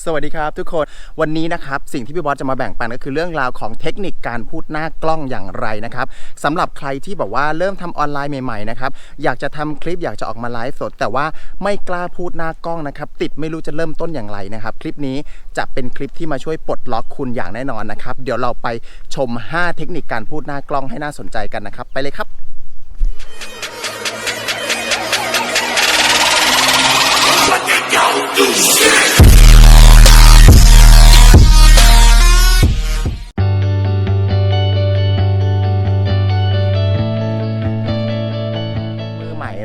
สวัสดีครับทุกคนวันนี้นะครับสิ่งที่พี่บอสจะมาแบ่งปันก็คือเรื่องราวของเทคนิคการพูดหน้ากล้องอย่างไรนะครับสำหรับใครที่แบบว่าเริ่มทำออนไลน์ใหม่ๆนะครับอยากจะทำคลิปอยากจะออกมาไลฟ์สด แต่ว่าไม่กล้าพูดหน้ากล้องนะครับติดไม่รู้จะเริ่มต้นอย่างไรนะครับคลิปนี้จะเป็นคลิปที่มาช่วยปลดล็อกคุณอย่างแน่นอนนะครับเดี๋ยวเราไปชม 5 เทคนิคการพูดหน้ากล้องให้น่าสนใจกันนะครับไปเลยครับ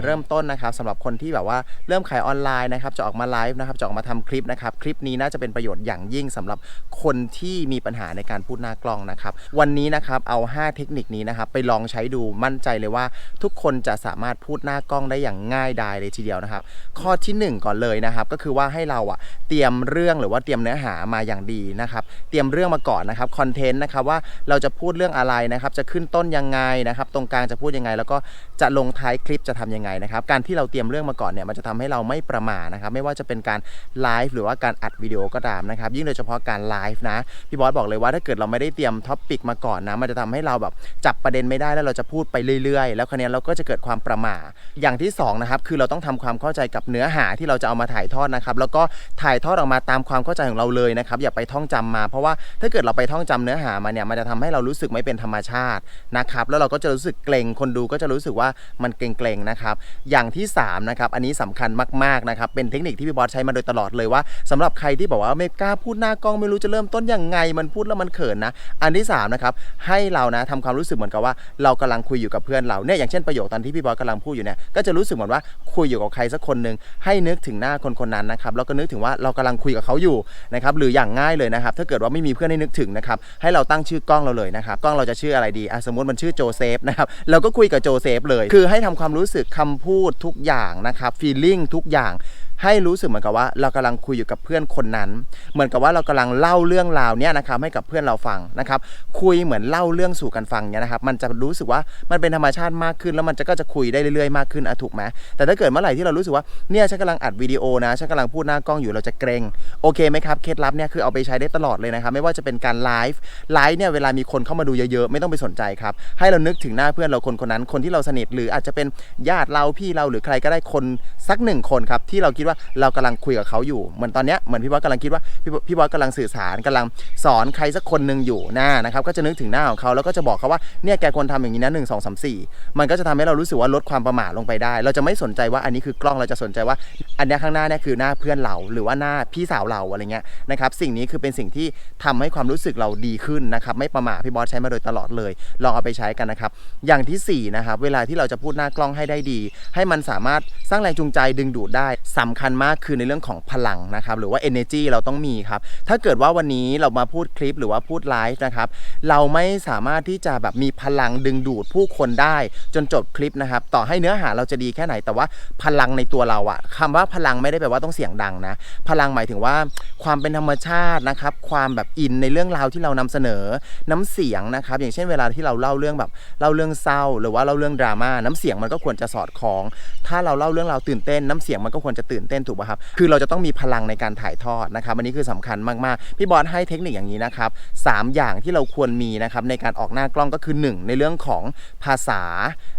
เริ่มต้นนะครับสำหรับคนที่แบบว่าเริ่มขายออนไลน์นะครับจะออกมาไลฟ์นะครับจะออกมาทำคลิปนะครับคลิปนี้น่าจะเป็นประโยชน์อย่างยิ่งสำหรับคนที่มีปัญหาในการพูดหน้ากล้องนะครับวันนี้นะครับเอา 5 เทคนิคนี้นะครับไปลองใช้ดูมั่นใจเลยว่า ทุกคนจะสามารถพูดหน้ากล้องได้อย่างง่ายดายเลยทีเดียวนะครับ ข้อทีหนึ่1 ก่อนเลยนะครับก็คือว่าให้เราอะเตรียมเรื่องหรือว่าเตรียมเนื้อหามาอย่างดีนะครับเตรียมเรื่องมาก่อนนะครับคอนเทนต์นะครับว่าเราจะพูดเรื่องอะไรนะครับจะขึ้นต้นยังไงนะครับตรงกลางจะพูดยังไง แล้วก็จะลงท้ายคลิปจะทำยังไงนะครับการที่เราเตรียมเรื่องมาก่อนเนี่ยมันจะทำให้เราไม่ประมาทนะครับไม่ว่าจะเป็นการไลฟ์หรือว่าการอัดวิดีโอก็ตามนะครับยิ่งโดยเฉพาะการไลฟ์นะพี่บอสบอกเลยว่าถ้าเกิดเราไม่ได้เตรียมท็อปปิกมาก่อนนะมันจะทำให้เราแบบจับประเด็นไม่ได้แล้วเราจะพูดไปเรื่อย ๆ แล้วคราวนี้เราก็จะเกิดความประมาทอย่างที่สองนะครับคือเราต้องทำความเข้าใจกับเนื้อหาที่เราจะเอามาถ่ายทอดนะครับแล้วก็ถ่ายทอดออกมาตามความเข้าใจของเราเลยนะครับอย่าไปท่องจำมา เพราะว่าถ้าเกิดเราไปท่องจำเนื้อหามาเนี่ยมันจะทำให้เรารู้สึกไม่เป็นธรรมชาตินะครับแล้วเราก็จะรู้สึกเกรงคนดูก็จะรู้สึกว่ามันเกรงๆนะครับอย่างที่สามนะครับอันนี้สำคัญมากๆนะครับเป็นเทคนิคที่พี่บอสใช้มาโดยตลอดเลยว่าสำหรับใครที่บอกว่าไม่กล้าพูดหน้ากล้องไม่รู้จะเริ่มต้นยังไง มันพูดแล้วมันเขินนะ อันที่สามนะครับให้เรานะทำความรู้สึกเหมือนกับว่าเรากำลังคุยอยู่กับเพื่อนเราเนี่ยอย่างเช่นประโยคตอนที่พี่บอสกำลังพูดอยู่เนี่ยก็จะรู้สึกเหมือนว่าคุยอยู่กับใครสักคนหนึ่งให้นึกถึงหน้าคนคนนั้นนะครับแล้วก็นึกถึงว่าเรากำลังคุยกับเขาอยู่นะครับหรืออย่างง่ายเลยนะครับถ้าเกิดว่าไม่มีเพื่อนให้นึกถึงนะครับให้เราตั้งชื่อกล้องเราเลยนะครับกล้องเราจะชื่ออะไรดีอะสมมติมันชื่อโจเซฟนะครับเราก็คุยกับโจเซฟเลย คือให้ทำความรู้สึกคำพูดทุกอย่างนะครับฟีลลิ่งทุกอย่าง ให้รู้สึกเหมือนกับว่าเรากำลังคุยอยู่กับเพื่อนคนนั้น เหมือนกับว่าเรากำลังเล่าเรื่องราวเนี้ยนะครับให้กับเพื่อนเราฟังนะครับ คุยเหมือนเล่าเรื่องสู่กันฟังเนี่ยนะครับ มันจะรู้สึกว่ามันเป็นธรรมชาติมากขึ้น แล้วมันจะก็จะคุยได้เรื่อยๆมากขึ้นอะถูกไหมแต่ถ้าเกิดเมื่อไหร่ที่เรารู้สึกว่าเนี่ยฉันกำลังอัดวิดีโอนะฉันกำลังพูดหน้ากล้องอยู่เราจะเกรงโอเคไหมครับเคล็ดลับเนี่ยคือเอาไปใช้ได้ตลอดเลยนะครับ ไม่ว่าจะเป็นการไลฟ์ไลฟ์เนี่ยเวลามีคนเข้ามาดูเยอะๆไม่ต้องไปสนใจครับให้เรานึกถึงหน้าเพื่อนเราคนคนนั้นคนที่เราสนิทหรืออาจจะเป็นญาติเราพี่เราหรือใครก็ได้คนสักหนึ่งคนครับที่เราคิดว่าเรากำลังคุยกับเขาอยู่ เหมือนตอนเนี้ยเหมือนพี่บอสกำลังคิดว่าพี่พี่บอสกำลังสื่อสารกำลังสอนใครสักคนหนึ่งอยู่หน้านะครับก็จะนึกถึงหน้าของเขาแล้วก็จะบอกเขาว่าเนี่ยแกควรทำอย่างนี้นะหนึ่งสองสามสี่มันก็จะทำให้เรารู้สึกว่าลดความประมาทลงไปได้ เราจะไม่สนใจว่าอันนี้คือกล้องเราจะสนใจว่า อันนี้ข้างหน้าเนี่ยคือหน้าเพื่อนเราหรือว่าหน้าพี่สาวเราอะไรเงี้ยนะครับสิ่งนี้คือเป็นสิ่งที่ทำให้ความรู้สึกเราดีขึ้นนะครับไม่ประมาทพี่บอสใช้มาโดยตลอดเลย ลองเอาไปใช้กันนะครับอย่างที่สี่นะครับเวลาที่เราจะพูดหน้ากล้องให้ได้ดี ให้มันสามารถสร้างแรงจูงใจดึงดูดได้สำคัญมากคือในเรื่องของพลังนะครับหรือว่า energy เราต้องมีครับ ถ้าเกิดว่าวันนี้เรามาพูดคลิปหรือว่าพูดไลฟ์นะครับเราไม่สามารถที่จะแบบมีพลังดึงดูดผู้คนได้ จนจบคลิปนะครับต่อให้เนื้อหาเราจะดีแค่ไหนแต่ว่าพลังในตัวเราอะคำว่าพลังไม่ได้แปลว่าต้องเสียงดังนะพลังหมายถึงว่าความเป็นธรรมชาตินะครับความแบบอินในเรื่องราวที่เรานำเสนอน้ำเสียงนะครับอย่างเช่นเวลาที่เราเล่าเรื่องแบบเล่าเรื่องเศร้า หรือว่าเล่าเรื่องดราม่าน้ำเสียงมันก็ควรจะสอดคล้อง ถ้าเราเล่าเรื่องราวตื่นเต้นน้ำเสียงมันก็ควรจะตื่นเต้นถูกป่ะครับคือเราจะต้องมีพลังในการถ่ายทอดนะครับอันนี้คือสำคัญมากๆพี่บอสให้เทคนิคอย่างนี้นะครับสามอย่างที่เราควรมีนะครับในการออกหน้ากล้องก็คือ 1 ในเรื่องของภาษา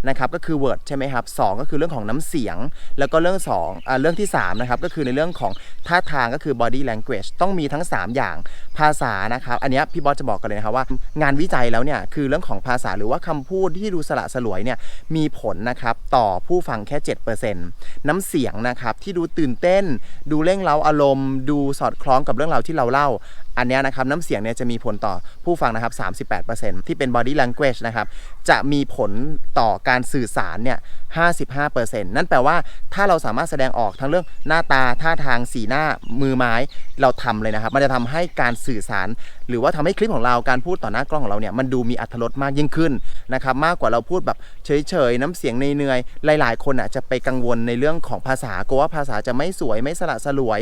นะครับก็คือ word ใช่ไหมครับสองก็คือเรื่องของน้ำเสียง แล้วก็เรื่องสองอ่าเรื่องที่สามนะครับก็คือในเรื่องของท่าทางก็คือ body language ต้องมีทั้ง 3 อย่างภาษานะครับอันนี้พี่บอสจะบอกกันเลยนะครับว่างานวิจัยแล้วเนี่ยคือเรื่องของภาษาหรือว่าคำพูดที่ดูสละสลวยเนี่ยมีผลนะครับต่อผู้ฟังแค่ 7%น้ำเสียงนะครับที่ดูตื่นเต้น ดูเร่งเร้าอารมณ์ ดูสอดคล้องกับเรื่องราวที่เราเล่า อันนี้นะครับน้ำเสียงเนี่ยจะมีผลต่อผู้ฟังนะครับ 38%ที่เป็น body language นะครับ จะมีผลต่อการสื่อสารเนี่ย 55%นั่นแปลว่าถ้าเราสามารถแสดงออกทั้งเรื่องหน้าตาท่าทางสีหน้ามือไม้เราทำเลยนะครับ มันจะทำให้การสื่อสาร หรือว่าทำให้คลิปของเราการพูดต่อหน้ากล้องของเราเนี่ยมันดูมีอรรถรสมากยิ่งขึ้นนะครับมากกว่าเราพูดแบบเฉยๆน้ำเสียงเนื่อยๆหลาย ๆ คนอะจะไปกังวลในเรื่องของภาษากลัวว่าภาษาจะไม่สวยไม่สละสลวย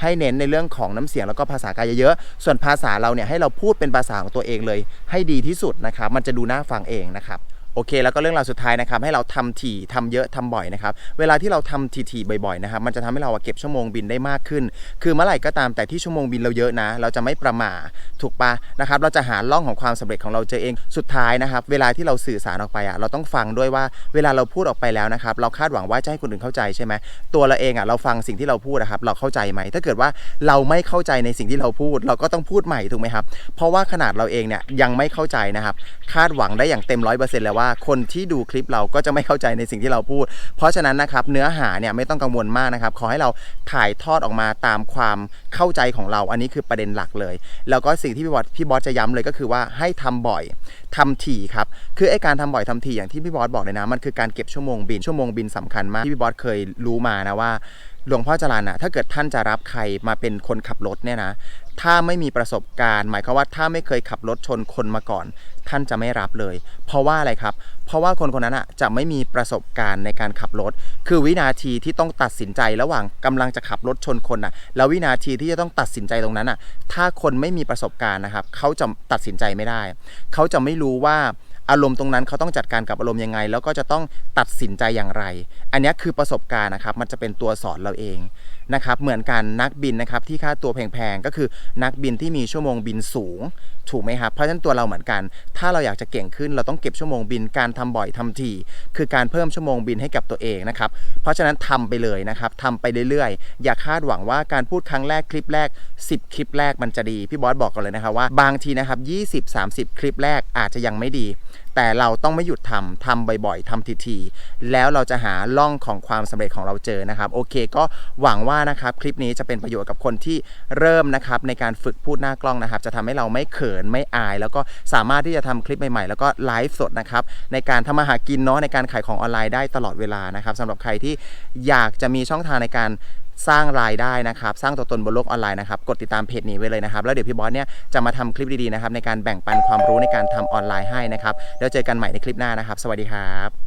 ให้เน้นในเรื่องของน้ำเสียงแล้วก็ภาษากายเยอะส่วนภาษาเราเนี่ยให้เราพูดเป็นภาษาของตัวเองเลย ให้ดีที่สุดนะครับ มันจะดูน่าฟังเองนะครับ โอเค แล้วก็เรื่องราวสุดท้ายนะครับ ให้เราทำถี่ทำเยอะทำบ่อยนะครับ เวลาที่เราทำถี่ๆบ่อยๆนะครับ มันจะทำให้เราเก็บชั่วโมงบินได้มากขึ้น คือเมื่อไหร่ก็ตามแต่ที่ชั่วโมงบินเราเยอะนะ เราจะไม่ประมาทถูกปะนะครับ เราจะหาล่องของความสำเร็จของเราเจอเอง สุดท้ายนะครับ เวลาที่เราสื่อสารออกไปอะ เราต้องฟังด้วยว่า เวลาเราพูดออกไปแล้วนะครับ เราคาดหวังว่าจะให้คนอื่นเข้าใจใช่ไหมตัวเราเองอะ เราฟังสิ่งที่เราพูดนะครับ เราเข้าใจไหม ถ้าเกิดว่าเราไม่เข้าใจในสิ่งที่เราพูด เราก็ต้องพูดใหม่ถูกไหมครับ เพราะว่าขนาดเราเองเนี่ยยังไม่เข้าใจนะครับ คาดหวังได้อย่างเต็มร้อยเปอร์เซ็นต์แล้วว่าคนที่ดูคลิปเราก็จะไม่เข้าใจในสิ่งที่เราพูด เพราะฉะนั้นนะครับเนื้อหาเนี่ยไม่ต้องกังวลมากนะครับขอให้เราถ่ายทอดออกมาตามความเข้าใจของเรา อันนี้คือประเด็นหลักเลย แล้วก็สิ่งที่พี่บอสพี่บอสจะย้ำเลยก็คือว่าให้ทำบ่อยทำถี่ครับคือไอ้การทำบ่อยทำถี่อย่างที่พี่บอสบอกเลยนะมันคือการเก็บชั่วโมงบินชั่วโมงบินสำคัญมากที่พี่บอสเคยรู้มานะว่า หลวงพ่อจรันอะถ้าเกิดท่านจะรับใครมาเป็นคนขับรถเนี่ยนะ ถ้าไม่มีประสบการณ์ หมายความว่าถ้าไม่เคยขับรถชนคนมาก่อน ท่านจะไม่รับเลย เพราะว่าอะไรครับ เพราะว่าคนคนนั้นอะจะไม่มีประสบการณ์ในการขับรถ คือวินาทีที่ต้องตัดสินใจระหว่างกำลังจะขับรถชนคนอะแล้ววินาทีที่จะต้องตัดสินใจตรงนั้นอะถ้าคนไม่มีประสบการณ์นะครับเขาจะตัดสินใจไม่ได้ เขาจะไม่รู้ว่า อารมณ์ตรงนั้นเขาต้องจัดการกับอารมณ์ยังไง แล้วก็จะต้องตัดสินใจอย่างไร อันนี้คือประสบการณ์นะครับ มันจะเป็นตัวสอนเราเอง นะครับเหมือนกันนักบินนะครับที่ค่าตัวแพงๆก็คือนักบินที่มีชั่วโมงบินสูง ถูกไหมครับเพราะฉะนั้นตัวเราเหมือนกัน ถ้าเราอยากจะเก่งขึ้น เราต้องเก็บชั่วโมงบินการทำบ่อยทำทีคือการเพิ่มชั่วโมงบินให้กับตัวเองนะครับเพราะฉะนั้นทำไปเลยนะครับทำไปเรื่อยๆ อย่าคาดหวังว่าการพูดครั้งแรกคลิปแรก 10 คลิปแรกมันจะดีพี่บอสบอกกันเลยนะครับว่าบางทีนะครับ20 30 คลิปแรกอาจจะยังไม่ดี แต่เราต้องไม่หยุดทำทำบ่อยๆทำทีๆแล้วเราจะหาล่องของความสำเร็จของเราเจอนะครับ โอเค ก็หวังว่านะครับคลิปนี้จะเป็นประโยชน์กับคนที่เริ่มนะครับในการฝึกพูดหน้ากล้องนะครับ จะทำให้เราไม่เขินไม่อาย แล้วก็สามารถที่จะทำคลิปใหม่ๆ แล้วก็ไลฟ์สดนะครับในการทำมาหากินเนาะในการขายของออนไลน์ได้ตลอดเวลานะครับสำหรับใครที่อยากจะมีช่องทางในการ สร้างรายได้นะครับ สร้างตัวตนบนโลกออนไลน์นะครับ กดติดตามเพจนี้ไว้เลยนะครับ แล้วเดี๋ยวพี่บอสเนี่ยจะมาทำคลิปดีๆนะครับในการแบ่งปันความรู้ในการทำออนไลน์ให้นะครับ แล้วเจอกันใหม่ในคลิปหน้านะครับ สวัสดีครับ